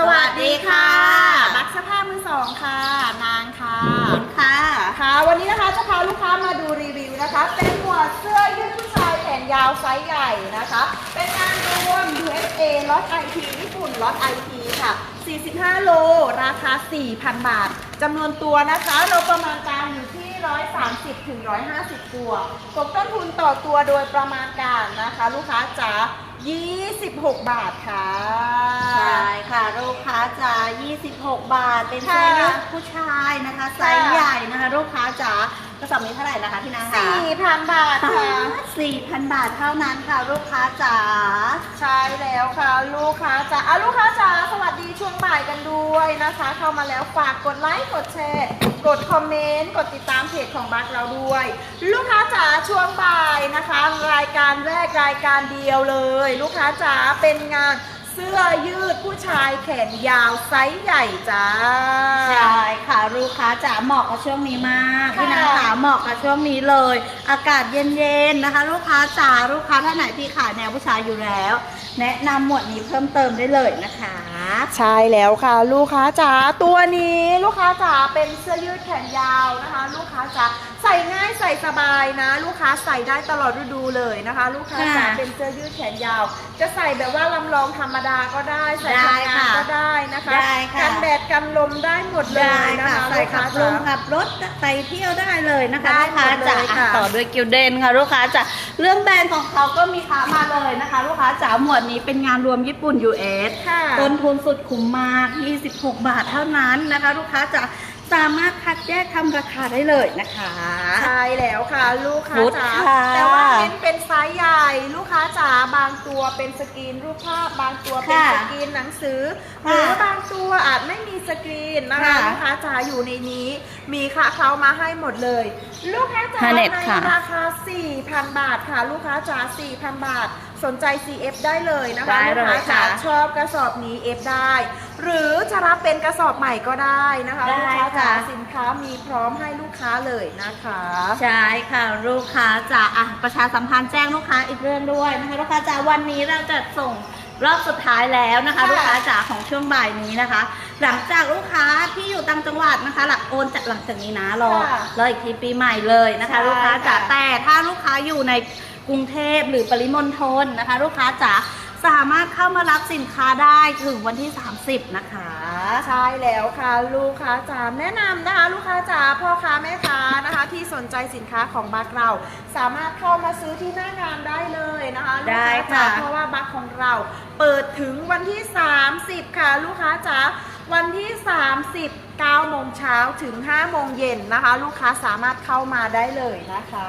สวัสดีค่ะ บักสภาพมือสองค่ะ นางค่ะคุณค่ะ ค่ะ วันนี้นะคะจะพาลูกค้ามาดูรีวิวนะคะ เป็นหมวดเสื้อยืดผู้ชายแขนยาวไซส์ใหญ่นะคะ เป็นงานรวม USA ล็อต IT ญี่ปุ่นล็อต IT ค่ะ 45 โล ราคา 4,000 บาทจำนวนตัวนะคะ เราประมาณการอยู่ที่ 130ถึง150 ตัว ตกต้นทุนต่อตัวโดยประมาณการนะคะ ลูกค้าจ๋า 26 บาทค่ะ ใช่ค่ะลูกค้าจ๋า26 บาท เป็นเสื้อยืดผู้ชายนะคะ ไซส์ใหญ่นะคะลูกค้าจ๋ากระสอบนี้เท่าไหร่นะคะพี่นาคะ4,000 บาทค่ะ 4,000 บาทเท่านั้นค่ะลูกค้าจ๋า ใช่แล้วค่ะ ลูกค้าจ๋าอะลูกค้าจ๋าสวัสดีช่วงบ่ายกันด้วยนะคะ เข้ามาแล้วฝากกดไลค์กดแชร์ กดคอมเมนต์ กดติดตามเพจของบัคเราด้วย ลูกค้าจ๋าช่วงบ่าย นะคะ รายการแรกรายการเดียวเลย ลูกค้าจ๋าเป็นงาน เสื้อยืดผู้ชายแขนยาวไซส์ใหญ่จ้า ใช่ค่ะลูกค้าจ๋าเหมาะกับช่วงนี้มากค่ะ พี่นาขาเหมาะกับช่วงนี้เลย อากาศเย็นๆนะคะ ลูกค้าจ๋าลูกค้าท่านไหนที่ขายแนวผู้ชายอยู่แล้ว แนะนำหมวดนี้เพิ่มเติมได้เลยนะคะ ใช่แล้วค่ะ ลูกค้าจ๋าตัวนี้ลูกค้าจ๋าเป็นเสื้อยืดแขนยาวนะคะ ลูกค้าจ๋าใส่ง่ายใส่สบายนะ ลูกค้าใส่ได้ตลอดฤดูเลยนะคะ ลูกค้าจ๋าค่ะ เป็นเสื้อยืดแขนยาวจะใส่แบบว่าลำลองธรรมดาก็ได้ ใส่ได้ทำงานค่ะก็ได้นะคะได้ค่ะ กันแดดกันลมได้หมดเลได้ยนะค่ะคะใส่ขับลลูงกค้าจ๋าขับรถใส่เที่ยวได้เลยนะคะได้ลูกค้าหมดเลยจ๋าค่ะ ต่อด้วยกิลเดนค่ะลูกค้าจ๋าเรื่องแบรนด์ของเขาก็มีค้ามาเลยนะคะ ลูกค้าจ๋าหมวดนี้เป็นงานรวมญี่ปุ่น US ค่ะ ต้นทุนสุดคุ้มมาก 26 บาทเท่านั้นนะคะ ลูกค้าจ๋าสามารถคัด แยกทำราคาได้เลยนะคะ ใช่แล้วค่ะลูกค้าชุดจ๋าค่ะ แต่ว่าเป็นเป็นไซส์ใหญ่ลูกค้าจ๋าบางตัวเป็นสกรีนรูปภาพบางตัวเป็นค่ะสกรีนหนังสือหค่ะรือบางตัวอาจไม่มีสกรีนนะคะค่ะลูกค้าจ๋าอยู่ในนี้ มีค่ะเขามาให้หมดเลย ลูกค้าจ๋าฮาเน็ตในค่ะ ราคา 4,000 บาทค่ะ ลูกค้าจ๋า4,000 บาท สนใจ CF ได้เลยนะคะได้ลูกเลยค้าจ๋าค่ะ ชอบกระสอบนี้ F ได้ หรือจะรับเป็นกระสอบใหม่ก็ได้นะคะได้ลูกค้าจ๋าค่ะสินค้ามีพร้อมให้ลูกค้าเลยนะคะ ใช่ค่ะลูกค้าจ๋าอะประชาสัมพันธ์แจ้งลูกค้าอีกเรื่องด้วยนะคะลูกค้าจ๋าวันนี้เราจะส่งรอบสุดท้ายแล้วนะคะ ค่ะลูกค้าจ๋าของช่วงบ่ายนี้นะคะ หลังจากลูกค้าที่อยู่ต่างจังหวัดนะคะ หลักโอนจากหลังจากนี้นะรอค่ะรออีกทีปีใหม่เลยนะคะ ใช่ลูกค้าจ๋าค่ะ แต่ถ้าลูกค้าอยู่ในกรุงเทพหรือปริมณฑลนะคะ ลูกค้าจ๋า สามารถเข้ามารับสินค้าได้ถึงวันที่ 30 นะคะ ใช่แล้วค่ะ ลูกค้าจ๋าแนะนำนะคะ ลูกค้าจ๋าพ่อค้าแม่ค้านะคะ ที่สนใจสินค้าของบัคเรา สามารถเข้ามาซื้อที่หน้างานได้เลยนะคะลูกได้ค้าจ๋าค่ะเพราะว่าบัคของเรา เปิดถึงวันที่ 30 ค่ะ ลูกค้าจ๋า วันที่ 30 9โมงเช้าถึง 5 โมงเย็นนะคะ ลูกค้าสามารถเข้ามาได้เลยนะคะ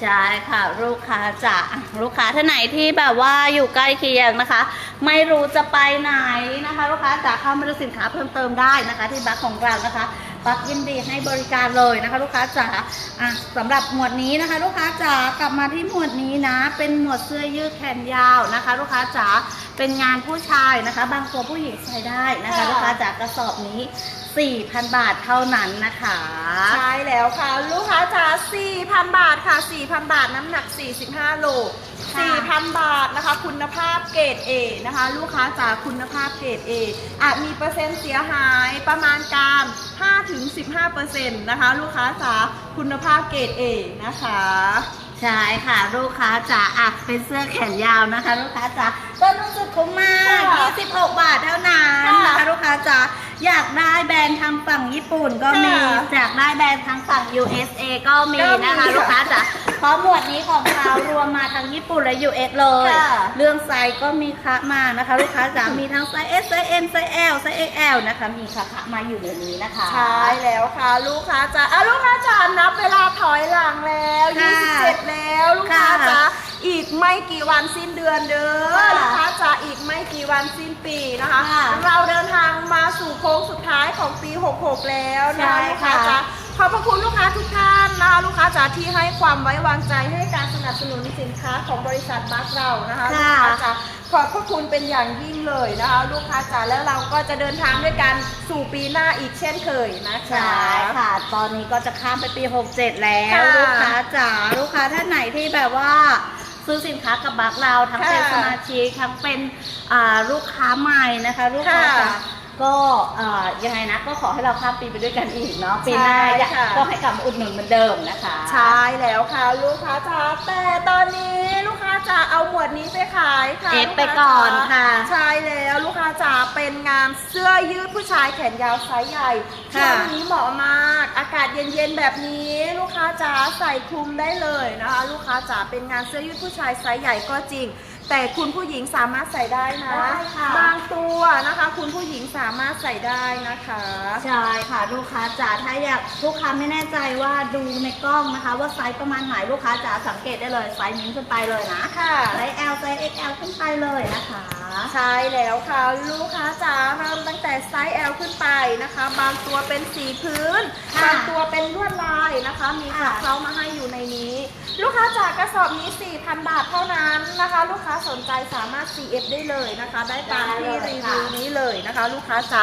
ใช่ค่ะ ลูกค้าจะลูกค้าท่านไหนที่แบบว่าอยู่ใกล้เคียงนะคะ ไม่รู้จะไปไหนนะคะ ลูกค้าจะเข้ามาดูสินค้าเพิ่มเติมได้นะคะ ที่บัคของเรานะคะ บัคยินดีให้บริการเลยนะคะลูกค้าจ๋าอะสำหรับหมวดนี้นะคะ ลูกค้าจ๋ากลับมาที่หมวดนี้นะ เป็นหมวดเสื้อยืดแขนยาวนะคะ ลูกค้าจ๋าเป็นงานผู้ชายนะคะ บางตัวผู้หญิงใส่ได้นะคะ ลูกค้าจ๋ากระสอบนี้ 4,000 บาทเท่านั้นนะคะ ใช่แล้วค่ะ ลูกค้าจ๋า4,000 บาทค่ะ 4,000 บาทน้ำหนัก 45 โลค่ะ4,000 บาทนะคะ คุณภาพเกรด A นะคะ ลูกค้าจ๋าคุณภาพเกรด A อาจมีเปอร์เซ็นต์เสียหายประมาณการ 5-15%นะคะ ลูกค้าจ๋าคุณภาพเกรด A นะคะใช่ค่ะลูกค้าจ๋าอะเป็นเสื้อแขนยาวนะคะ ลูกค้าจ๋าต้นทุนสุดคุ้มมากค่ะ26 บาทเท่านั้นค่ะนะคะลูกค้าจ๋า อยากได้แบรนด์ทางฝั่งญี่ปุ่นก็มีค่ะอยากได้แบรนด์ทางฝั่ง USA ก็มีก็มีนะคะค่ะลูกค้าจ๋าเพราะหมวดนี้ของเรารวมมาทั้งญี่ปุ่นและ US เลย ค่ะเรื่องไซส์ก็มีคะมานะคะ ลูกค้าจ๋ามีทั้งไซส์ S ไซส์ M ไซส์ L ไซส์ XL นะคะ มีคะคะมาอยู่ในนี้นะคะ ใช่แล้วค่ะลูกค้าจ๋าอะลูกค้าจ๋านับเวลาถอยหลังแล้วค่ะ27แล้วลูกค้าค่ะจ๋า อีกไม่กี่วันสิ้นเดือนเด้อค่ะลูกค้าจ๋าอีกไม่กี่วันสิ้นปีนะคะ ค่ะเราเดินทางมาสู่โค้งสุดท้ายของปี 66 แล้วนะใช่ลูกค้าค่ะจ๋าขอบพระคุณลูกค้าทุกท่านนะคะลูกค้าจ๋าที่ให้ความไว้วางใจให้การสนับสนุนสินค้าของบริษัทบัคเรานะคะลูกค่ะค้าจ๋าขอบพระคุณเป็นอย่างยิ่งเลยนะคะ ลูกค้าจ๋าแล้วเราก็จะเดินทางด้วยกันสู่ปีหน้าอีกเช่นเคยนะคะ ใช่ค่ะ ตอนนี้ก็จะข้ามไปปี 67 แล้วค่ะ ลูกค้าจ๋าลูกค้าท่านไหนที่แบบว่า ซื้อสินค้ากับบักเราทั้งเป็นค่ะสมาชิกทั้งเป็นอ่าลูกค้าใหม่นะคะ ลูกค้าค่ะจ๋า ก็เอ่อยังไงนะก็ขอให้เราข้ามปีไปด้วยกันอีกเนาะปีหน้าใช่อยากค่ะ ก็ให้กลับมาอุดหนุนเหมือนเดิมนะคะใช่แล้วค่ะ ลูกค้าจ๋าแต่ตอนนี้ลูกค้าจ๋าเอาหมวดนี้ไปขายค่ะเอฟลูไปค้าก่อนจ๋า ค่ะ ใช่แล้วลูกค้าจ๋าเป็นงานเสื้อยืดผู้ชายแขนยาวไซส์ใหญ่ช่ค่ะวงนี้เหมาะมาก อากาศเย็นๆแบบนี้ ลูกค้าจ๋าใส่คลุมได้เลยนะคะ ลูกค้าจ๋าเป็นงานเสื้อยืดผู้ชายไซส์ใหญ่ก็จริง แต่คุณผู้หญิงสามารถใส่ได้นะได้ค่ะ บางตัว นะคะ คุณผู้หญิงสามารถใส่ได้นะคะ ใช่ค่ะลูกค้าจ๋าถ้าอยากลูกค้าไม่แน่ใจว่าดูในกล้องนะคะ ว่าไซส์ประมาณไหนลูกค้าจ๋าสังเกตได้เลยไซส์นิ้วขึ้นไปเลยนะค่ะไซส์ L ไซส์ XL ขึ้นไปเลยนะคะ ใช่แล้วค่ะ ลูกค้าจ๋าเริ่มตั้งแต่ไซส์ L ขึ้นไปนะคะ บางตัวเป็นสีพื้น ค่ะบางตัวเป็นลวดลายนะคะ มีค่ะขับเขามาให้อยู่ในนี้ ลูกค้าจ๋ากระสอบนี้ 4,000 บาทเท่านั้นนะคะ ลูกค้าสนใจสามารถ CF ได้เลยนะคะ ได้ตามที่รีวิวนี้เลยนะคะ ลูกค้าจ๋า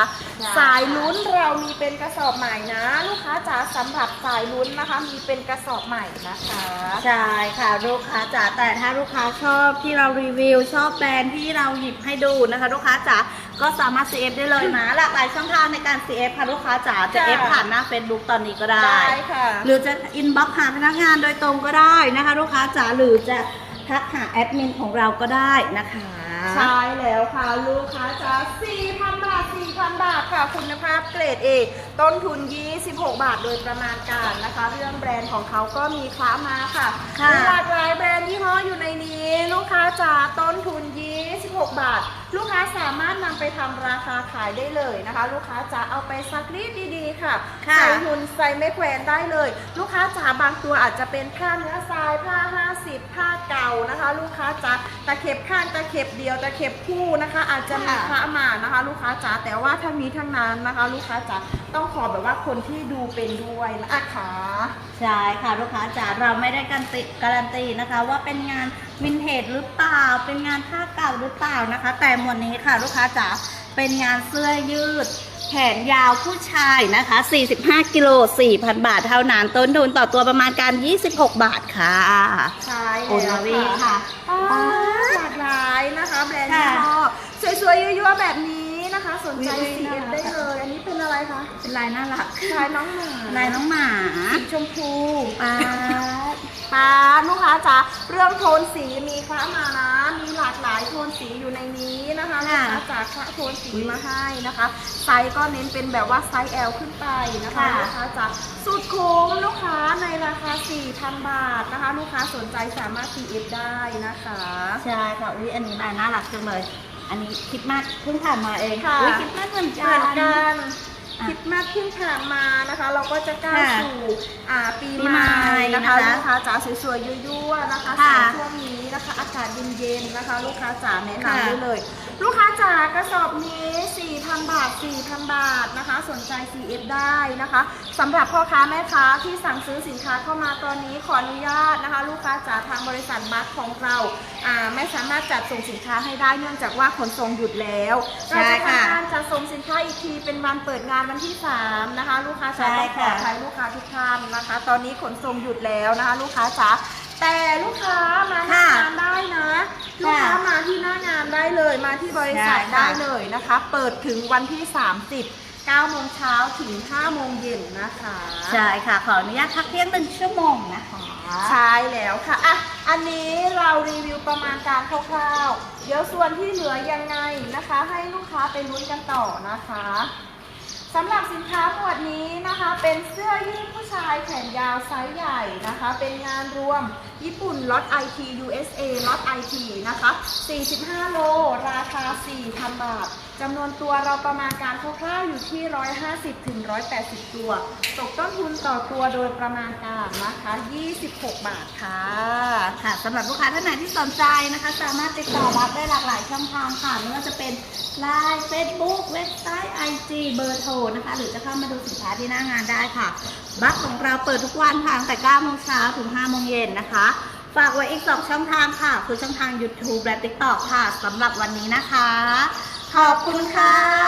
สายลุ้นเรามีเป็นกระสอบใหม่นะ ลูกค้าจ๋าสำหรับสายลุ้นนะคะ มีเป็นกระสอบใหม่นะคะ ใช่ค่ะลูกค้าจ๋าแต่ถ้าลูกค้าชอบที่เรารีวิวชอบแบรนด์ที่เราหยิบให้ดูนะคะลูกค้าจ๋าก็สามารถ CF ได้เลยนะหลากหลายช่องทางในการ CF ค่ะลูกค้าจ๋าจะค่ะ F ผ่านหน้า Facebook ตอนนี้ก็ได้ ได้ค่ะ หรือจะอินบ็อกหาพนักงานโดยตรงก็ได้นะคะ ลูกค้าจ๋าหรือจะทักหาแอดมินของเราก็ได้นะคะ ใช่แล้วค่ะลูกค้าจ๋า4,000 บาท 4,000 บาทค่ะ คุณภาพเกรด A ต้นทุน 26 บาทโดยประมาณการนะคะ เรื่องแบรนด์ของเขาก็มีคล้ามาค่ะค่ะ มีหลากหลายแบรนด์ยี่ห้ออยู่ในนี้ ลูกค้าจ๋าต้นทุน 26 บาท ลูกค้าสามารถนำไปทำราคาขายได้เลยนะคะ ลูกค้าจ๋าเอาไปซักรีดดีๆค่ะค่ะใส่หุ่นใส่ไม่แขวนได้เลย ลูกค้าจ๋าบางตัวอาจจะเป็นผ้าเนื้อทรายผ้า 50 ผ้าเก่านะคะ ลูกค้าจ๋าตะเข็บข้างตะเข็บเดียวตะเข็บคู่นะคะ อาจจะมีค่ะพระมานะคะ ลูกค้าจ๋าแต่ว่าทั้งนี้ทั้งนั้นนะคะ ลูกค้าจ๋าต้องขอแบบว่าคนที่ดูเป็นด้วยนะคะใช่ค่ะลูกค้าจ๋าเราไม่ได้การันตีการันตีนะคะ ว่าเป็นงานวินเทจหรือเปล่าเป็นงานผ้าเก่าหรือเปล่านะคะ แต่หมวดนี้ค่ะลูกค้าจ๋าเป็นงานเสื้อยืด แขนยาวผู้ชายนะคะ 45 กิโล 4,000 บาทเท่านั้น ต้นทุนต่อตัวประมาณการ 26 บาทค่ะ ใช่โอนาวีค่ะอ่าหลากหลายนะคะแบรนด์ค่ะยี่ห้อสวยๆยั่วๆแบบนี้นะคะ สนใจอุ๊ย CF น่ารักได้เลย อันนี้เป็นอะไรคะ เป็นลายน่ารัก ลายน้องหมา ลายน้องหมาสีชมพูปาดปา ลูกค้าจ๋าเรื่องโทนสีมีค้ามานะ มีหลากหลายโทนสีอยู่ในนี้นะคะลูกค่ะค้าจ๋าคะโทนสีมาให้นะคะ ไซส์ก็เน้นเป็นแบบว่าไซส์ L ขึ้นไปนะคะค่ะลูกค้าจ๋าสุดคุ้มลูกค้าในราคา 4,000 บาทนะคะ ลูกค้าสนใจสามารถ CF ได้นะคะ ใช่ค่ะอุ้ยอันนี้ลายน่ารักจังเลย อันนี้คิดมากเพิ่งผ่านมาเองค่ะอุ้ยคิดมากเหมือนเหกัมือน นกันอะคิดมากขึ้นผ่านมานะคะ เราก็จะก้าวค่ะสู่อ่าปีปีใหใหม่ม่นะคะนะคะลูกค้าจ๋าสวยๆยั่วๆนะคะค่ะใส่ช่วงนี้นะคะ อากาศเย็นๆนะคะ ลูกค้าจ๋าแนะค่ะนำได้เลย ลูกค้าจ๋ากระสอบนี้ 4,000 บาท 4,000 บาทนะคะ สนใจ CF ได้นะคะสำหรับพ่อค้าแม่ค้าที่สั่งซื้อสินค้าเข้ามาตอนนี้ขออนุญาตนะคะ ลูกค้าจ๋าทางบริษัทบัคของเราอ่าไม่สามารถจัดส่งสินค้าให้ได้เนื่องจากว่าขนส่งหยุดแล้วใช่เราจะค่ะทำการจัดส่งสินค้าอีกทีเป็นวันเปิดงานวันที่ 3 นะคะ ลูกค้าจ๋าใช่ต้องขอค่ะอภัยลูกค้าทุกท่านนะคะ ตอนนี้ขนส่งหยุดแล้วนะคะ ลูกค้าจ๋า แต่ลูกค้ามาหน้างานได้นะ ลูกค้ามาที่หน้างานได้เลยมาที่บริษัทใช่ค่ะได้เลยนะคะ เปิดถึงวันที่ 30 9โมงเช้าถึง5โมงเย็นนะคะ ใช่ค่ะ ขออนุญาตพักเที่ยงหนึ่งชั่วโมงนะคะ ใช่แล้วค่ะอะ อันนี้เรารีวิวประมาณการคร่าวๆ เดี๋ยวส่วนที่เหลือยังไงนะคะ ให้ลูกค้าไปลุ้นกันต่อนะคะ สำหรับสินค้าหมวดนี้นะคะเป็นเสื้อยืดผู้ชายแขนยาวไซส์ใหญ่นะคะ เป็นงานรวมญี่ปุ่นล็อต IT USA ล็อต IT นะคะ 45 โล ราคา 4,000 บาท จำนวนตัวเราประมาณการคร่าวๆอยู่ที่ 150ถึง180 ตัว ตกต้นทุนต่อตัวโดยประมาณการนะคะ 26 บาทค่ะ ค่ะสำหรับลูกค้าท่านไหนที่สนใจนะคะ สามารถติดต่อรับได้หลากหลายช่องทางค่ะไม่ว่าจะเป็น Line Facebook เว็บไซต์ IG เบอร์โทรนะคะ หรือจะเข้ามาดูสินค้าที่หน้างานได้ค่ะ บัคของเราเปิดทุกวันค่ะตั้งแต่9โมงเช้าถึง5โมงเย็นนะคะฝากไว้อีก 2 ช่องทางค่ะ คือช่องทาง YouTube และ TikTok ค่ะสำหรับวันนี้นะคะ ขอบคุณค่ะ